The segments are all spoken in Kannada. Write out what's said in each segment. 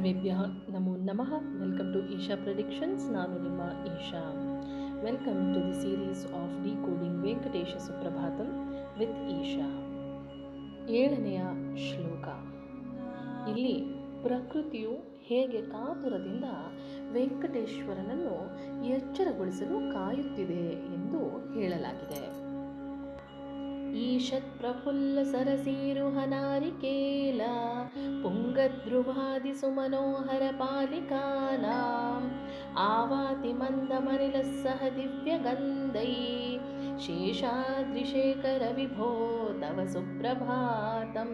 ಸರ್ವೇಭ್ಯ ನಮೋ ನಮಃ. ವೆಲ್ಕಮ್ ಟು ಈಶಾ ಪ್ರೆಡಿಕ್ಷನ್ಸ್ ನಾನು ನಿಮ್ಮ Isha. Welcome to the series of decoding Venkatesha Suprabhatam with Isha ಏಳನೆಯ ಶ್ಲೋಕ. ಇಲ್ಲಿ ಪ್ರಕೃತಿಯು ಹೇಗೆ ಕಾತುರದಿಂದ ವೆಂಕಟೇಶ್ವರನನ್ನು ಎಚ್ಚರಗೊಳಿಸಲು ಕಾಯುತ್ತಿದೆ ಎಂದು ಹೇಳಲಾಗಿದೆ. ಈಶತ್ ಪ್ರಫುಲ್ಲ ಸರಸೀರುಹನಾರಿಕೇಲ ಸುಮನೋಹರ ಆವಾತಿ ದಿವ್ಯ ದಿವ್ಯಗಂಧೈ ಶೇಷಾದ್ರಿಶೇಖರ ವಿಭೋ ತವ ಸುಪ್ರಭಾತಂ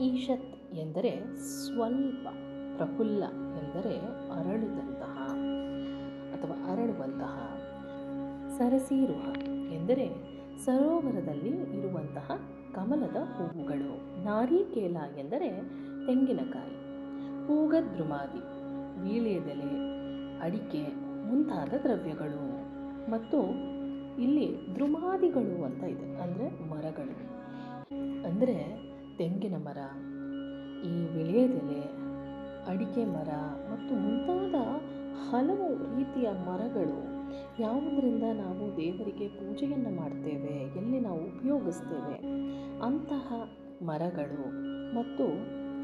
ಈಶತ್ ಎಂದರೆ ಸ್ವಲ್ಪ, ಪ್ರಫುಲ್ಲ ಎಂದರೆ ಅರಳಿದಂತಹ ಅಥವಾ ಅರಳುವಂತಹ ಸರಸೀರುಹ ಎಂದರೆ ಸರೋವರದಲ್ಲಿ ಇರುವಂತಹ ಕಮಲದ ಹೂವುಗಳು. ನಾರಿಕೇಲ ಎಂದರೆ ತೆಂಗಿನಕಾಯಿ. ಪೂಗದ್ರುಮಾದಿ ವೀಳ್ಯದೆಲೆ ಅಡಿಕೆ. ಮುಂತಾದ ದ್ರವ್ಯಗಳು. ಮತ್ತು ಇಲ್ಲಿ ದ್ರುಮಾದಿಗಳು ಅಂತ ಇದೆ. ಅಂದರೆ ಮರಗಳು. ಅಂದರೆ ತೆಂಗಿನ ಮರ. ಈ ವಿಳೆಯದೆಲೆ ಅಡಿಕೆ ಮರ ಮತ್ತು ಮುಂತಾದ ಹಲವು ರೀತಿಯ ಮರಗಳು. ಯಾವುದರಿಂದ ನಾವು ದೇವರಿಗೆ ಪೂಜೆಯನ್ನು ಮಾಡ್ತೇವೆ, ಎಲ್ಲಿ ನಾವು ಉಪಯೋಗಿಸ್ತೇವೆ? ಅಂತಹ ಮರಗಳು ಮತ್ತು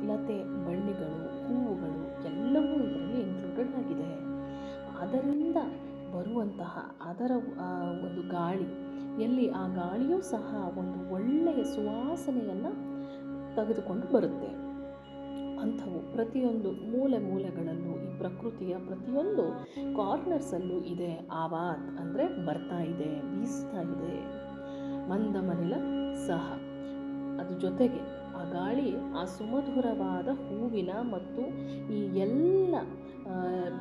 ಲತೆ, ಬಳ್ಳಿಗಳು, ಹೂವುಗಳು ಎಲ್ಲವೂ ಇದರಲ್ಲಿ ಇನ್ಕ್ಲೂಡೆಡ್ ಆಗಿದೆ. ಅದರಿಂದ ಬರುವಂತಹ ಅದರ ಒಂದು ಗಾಳಿ, ಎಲ್ಲಿ ಆ ಗಾಳಿಯೂ ಸಹ ಒಂದು ಒಳ್ಳೆಯ ಸುವಾಸನೆಯನ್ನು ತೆಗೆದುಕೊಂಡು ಬರುತ್ತೆ. ಅಂಥವು ಪ್ರತಿಯೊಂದು ಮೂಲೆ ಮೂಲೆಗಳಲ್ಲೂ ಈ ಪ್ರಕೃತಿಯ ಪ್ರತಿಯೊಂದು ಕಾರ್ನರ್ಸಲ್ಲೂ ಇದೆ. ಆವಾತ್ ಅಂದರೆ ಬರ್ತಾ ಇದೆ, ಬೀಸ್ತಾ ಇದೆ. ಮಂದಮನಿಲ ಸಹ. ಅದ್ರ ಜೊತೆಗೆ ಆ ಗಾಳಿ, ಆ ಸುಮಧುರವಾದ ಹೂವಿನ ಮತ್ತು ಈ ಎಲ್ಲ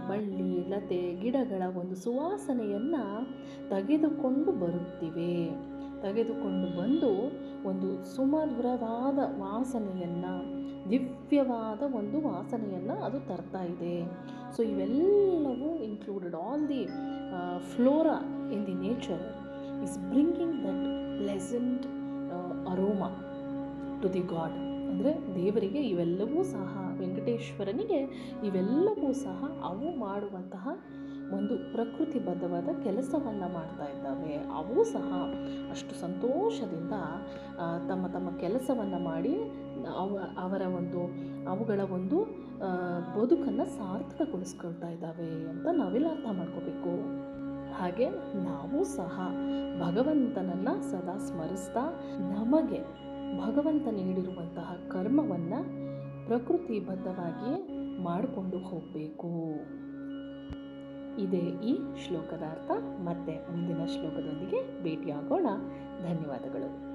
ಬಳ್ಳಿ, ಲತೆ, ಗಿಡಗಳ ಒಂದು ಸುವಾಸನೆಯನ್ನು ತೆಗೆದುಕೊಂಡು ಬರುತ್ತಿವೆ. ತೆಗೆದುಕೊಂಡು ಬಂದು ಒಂದು ಸುಮಧುರವಾದ ವಾಸನೆಯನ್ನು ದಿವ್ಯವಾದ ಒಂದು ವಾಸನೆಯನ್ನು ಅದು ತರ್ತಾ ಇದೆ. ಸೊ ಇವೆಲ್ಲವೂ included all the flora in the nature is bringing that pleasant aroma to the god ಅಂದರೆ ದೇವರಿಗೆ ಇವೆಲ್ಲವೂ ಸಹ, ವೆಂಕಟೇಶ್ವರನಿಗೆ ಇವೆಲ್ಲವೂ ಸಹ ಅವು ಮಾಡುವಂತಹ ಒಂದು ಪ್ರಕೃತಿಬದ್ಧವಾದ ಕೆಲಸವನ್ನು ಮಾಡ್ತಾ ಇದ್ದಾವೆ. ಅವು ಸಹ ಅಷ್ಟು ಸಂತೋಷದಿಂದ ತಮ್ಮ ತಮ್ಮ ಕೆಲಸವನ್ನು ಮಾಡಿ ಅವ, ಅವರ ಒಂದು, ಅವುಗಳ ಒಂದು ಬದುಕನ್ನು ಸಾರ್ಥಕಗೊಳಿಸ್ಕೊಳ್ತಾ ಇದ್ದಾವೆ ಅಂತ ನಾವೆಲ್ಲ ಅರ್ಥ ಮಾಡ್ಕೋಬೇಕು. ಹಾಗೆ ನಾವು ಸಹ ಭಗವಂತನನ್ನು ಸದಾ ಸ್ಮರಿಸ್ತಾ ನಮಗೆ ಭಗವಂತ ನೀಡಿರುವಂತಹ ಕರ್ಮವನ್ನು ಪ್ರಕೃತಿಬದ್ಧವಾಗಿ ಮಾಡಿಕೊಂಡು ಹೋಗಬೇಕು. ಇದೇ ಈ ಶ್ಲೋಕದ ಅರ್ಥ. ಮತ್ತೆ ಮುಂದಿನ ಶ್ಲೋಕದೊಂದಿಗೆ ಭೇಟಿಯಾಗೋಣ. ಧನ್ಯವಾದಗಳು.